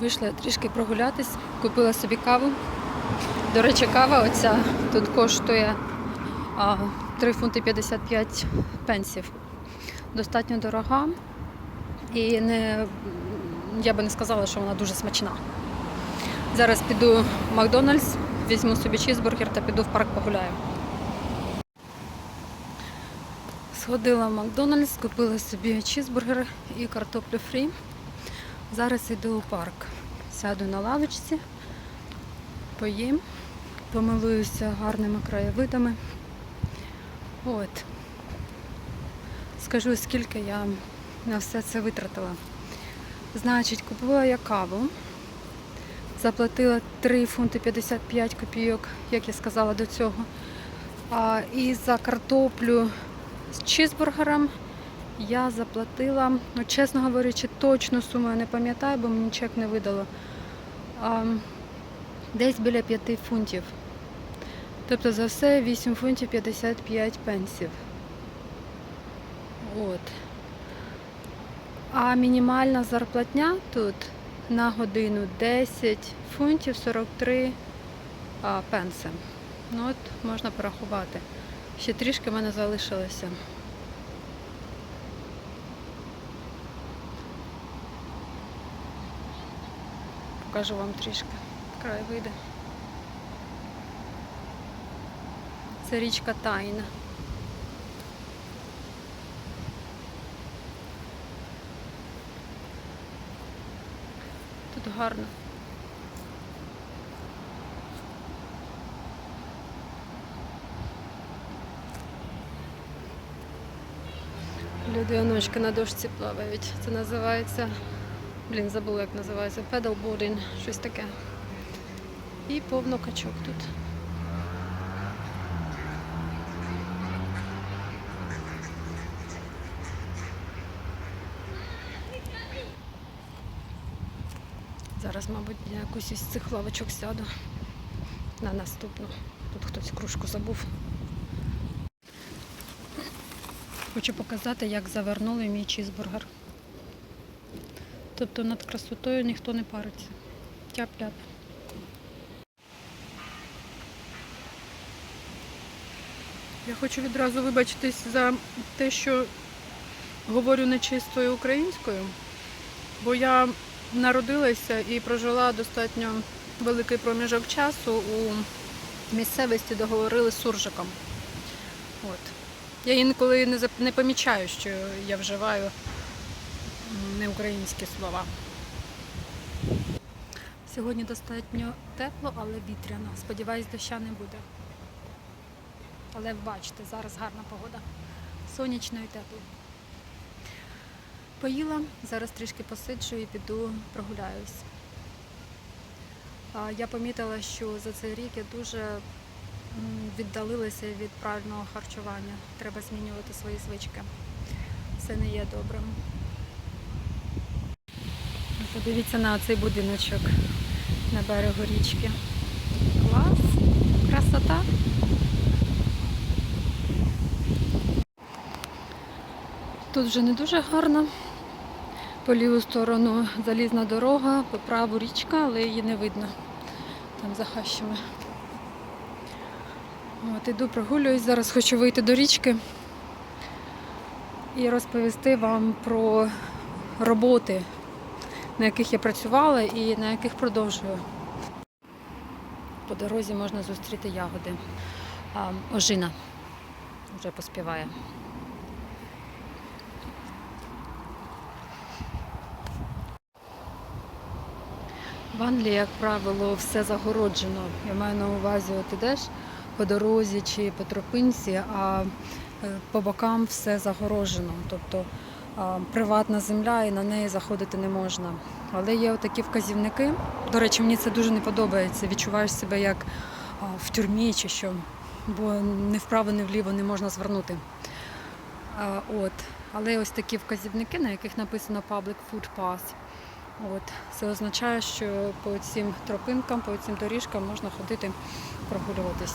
Вийшла трішки прогулятись, купила собі каву. До речі, кава оця тут коштує а, 3 фунти 55 пенсів. Достатньо дорога. І не, я би не сказала, що вона дуже смачна. Зараз піду в Макдональдс, візьму собі чізбургер та піду в парк погуляю. Сходила в Макдональдс, купила собі чізбургер і картоплю фрі. Зараз йду у парк. Сяду на лавочці, поїм, помилуюся гарними краєвидами. От. Скажу, скільки я на все це витратила. Значить, купила я каву, заплатила 3 фунти 55 копійок, як я сказала до цього. А, і за картоплю з чізбургером я заплатила, ну, чесно говорячи, точну суму я не пам'ятаю, бо мені чек не видало. А, десь біля 5 фунтів. Тобто за все 8 фунтів 55 пенсів. От. А мінімальна зарплатня тут на годину 10 фунтів 43 а, пенси. Ну от можна порахувати. Ще трішки в мене залишилося. Покажу вам трішки край вийде. Це річка Тайна. Тут гарно. Люди оночки на дошці плавають. Це називається. Блін, забула, як називається. Педалбординг, щось таке. І повно качок тут. Зараз, мабуть, я якусь із цих лавочок сяду на наступну. Тут хтось кружку забув. Хочу показати, як завернули мій чізбургер. Тобто над красотою ніхто не париться. Тяп-ляп. Я хочу відразу вибачитись за те, що говорю нечистою українською, бо я народилася і прожила достатньо великий проміжок часу у місцевості, де говорили суржиком. От. Я інколи не помічаю, що я вживаю м, неукраїнські слова. Сьогодні достатньо тепло, але вітряно. Сподіваюсь, доща не буде. Але бачите, зараз гарна погода. Сонячно і тепло. Поїла, зараз трішки посиджу і піду прогуляюсь. Я помітила, що за цей рік я дуже віддалилася від правильного харчування. Треба змінювати свої звички. Це не є добрим. Подивіться на цей будиночок на берегу річки. Клас! Красота! Тут вже не дуже гарно. По ліву сторону залізна дорога, по праву річка, але її не видно. Там за хащами. От, іду прогулююсь. Зараз хочу вийти до річки і розповісти вам про роботи, на яких я працювала і на яких продовжую. По дорозі можна зустріти ягоди. Ожина вже поспіває. В Англії, як правило, все загороджено. Я маю на увазі, от ідеш по дорозі чи по тропинці, а е, по бокам все загорожено. Тобто приватна земля і на неї заходити не можна. Але є такі вказівники. До речі, мені це дуже не подобається. Відчуваєш себе як в тюрмі чи що, бо ні вправо, ні вліво не можна звернути. От. Але ось такі вказівники, на яких написано Public Food Pass. От. Це означає, що по цим тропинкам, по цим доріжкам можна ходити прогулюватись.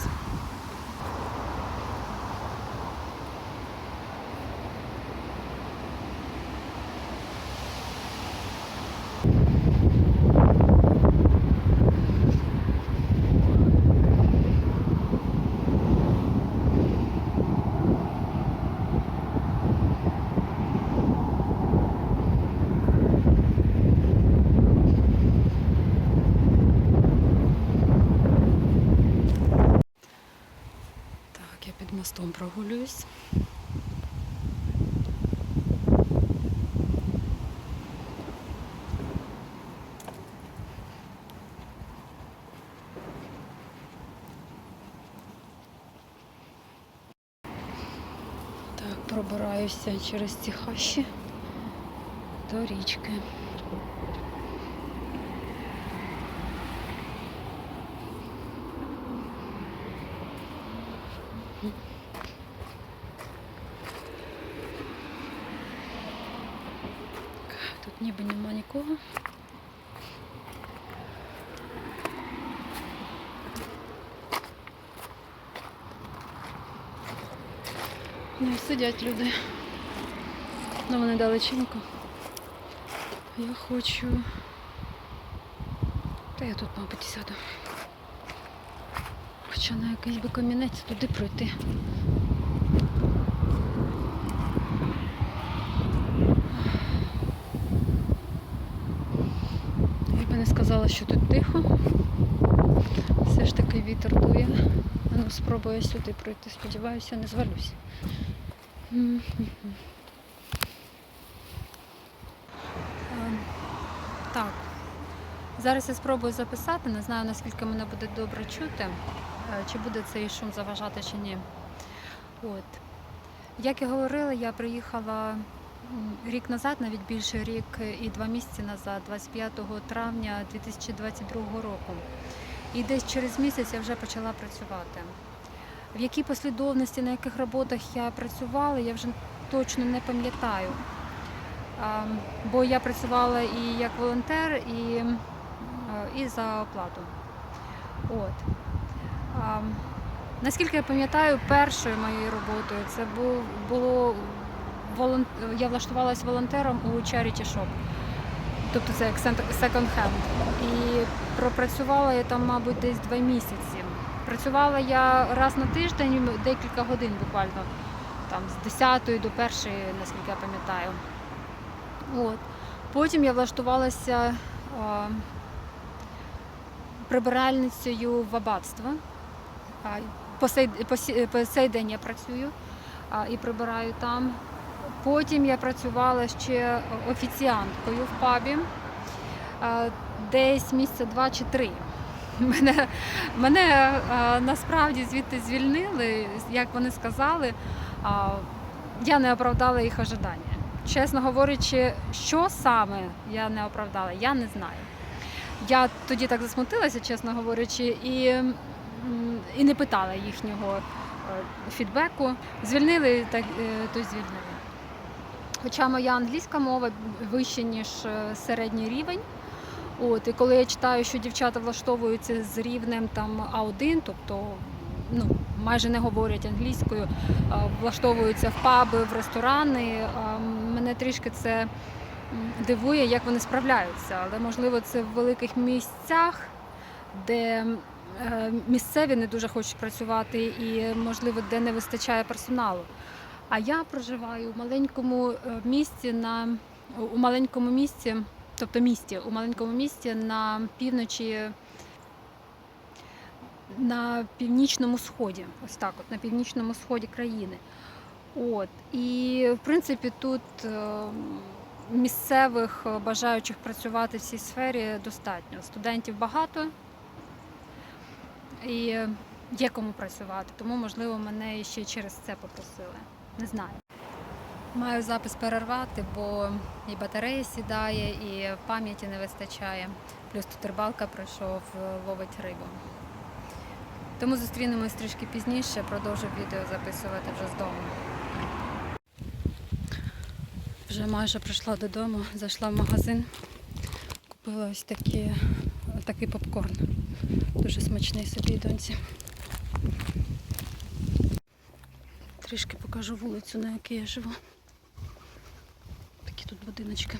Мостом прогулююсь. Так, пробираюся через ці хащі до річки. Тут нікого. Ну сидять люди. Ну вони далеченько. Я хочу. Та я тут, мабуть, сяду. Хоча на якийсь би камінець туди пройти. Я сказала, що тут тихо. Все ж таки вітер дує. Ну, спробую сюди пройти. Сподіваюся, не звалюсь. Ем, Так. Зараз я спробую записати, не знаю наскільки мене буде добре чути, е, чи буде цей шум заважати чи ні. От. Як і говорила, я приїхала рік назад, навіть більше рік і два місяці назад, 25 травня 2022 року. І десь через місяць я вже почала працювати. В якій послідовності, на яких роботах я працювала, я вже точно не пам'ятаю. Бо я працювала і як волонтер, і, і за оплату. От. Наскільки я пам'ятаю, першою моєю роботою це було. Я влаштувалася волонтером у Charity Shop. Тобто це як секонд-хенд. І пропрацювала я там, мабуть, десь два місяці. Працювала я раз на тиждень, декілька годин буквально, там з 10 до 1, наскільки я пам'ятаю. От. Потім я влаштувалася а, прибиральницею в аббатство. По сей, по, по цей день я працюю а, і прибираю там. Потім я працювала ще офіціанткою в пабі десь місяця два чи три. Мене, мене насправді звідти звільнили, як вони сказали, я не оправдала їх ожидання. Чесно говорячи, що саме я не оправдала, я не знаю. Я тоді так засмутилася, чесно говорячи, і, і не питала їхнього е, фідбеку. Звільнили, так е, то звільнили. Хоча моя англійська мова вища, ніж е, середній рівень. От, і коли я читаю, що дівчата влаштовуються з рівнем там А1, тобто ну, майже не говорять англійською, влаштовуються в паби, в ресторани, мене трішки це дивує, як вони справляються. Але можливо це в великих місцях, де е, місцеві не дуже хочуть працювати і, можливо, де не вистачає персоналу. А я проживаю у маленькому е, місті на у маленькому місті, тобто місті, у маленькому місті на півночі, на північному сході, ось так, от на північному сході країни. От і в принципі тут е, місцевих бажаючих працювати в цій сфері достатньо. Студентів багато і є кому працювати, тому можливо мене ще через це попросили. Не знаю. Маю запис перервати, бо і батарея сідає, і пам'яті не вистачає. Плюс тут рибалка прийшов е, ловить рибу. Тому зустрінемось трішки пізніше, продовжу відео записувати вже з дому. Вже майже прийшла додому, зайшла в магазин, купила ось такі, такий попкорн. Дуже смачний собі доньці. Трішки покажу вулицю, на якій я живу. Такі тут будиночки.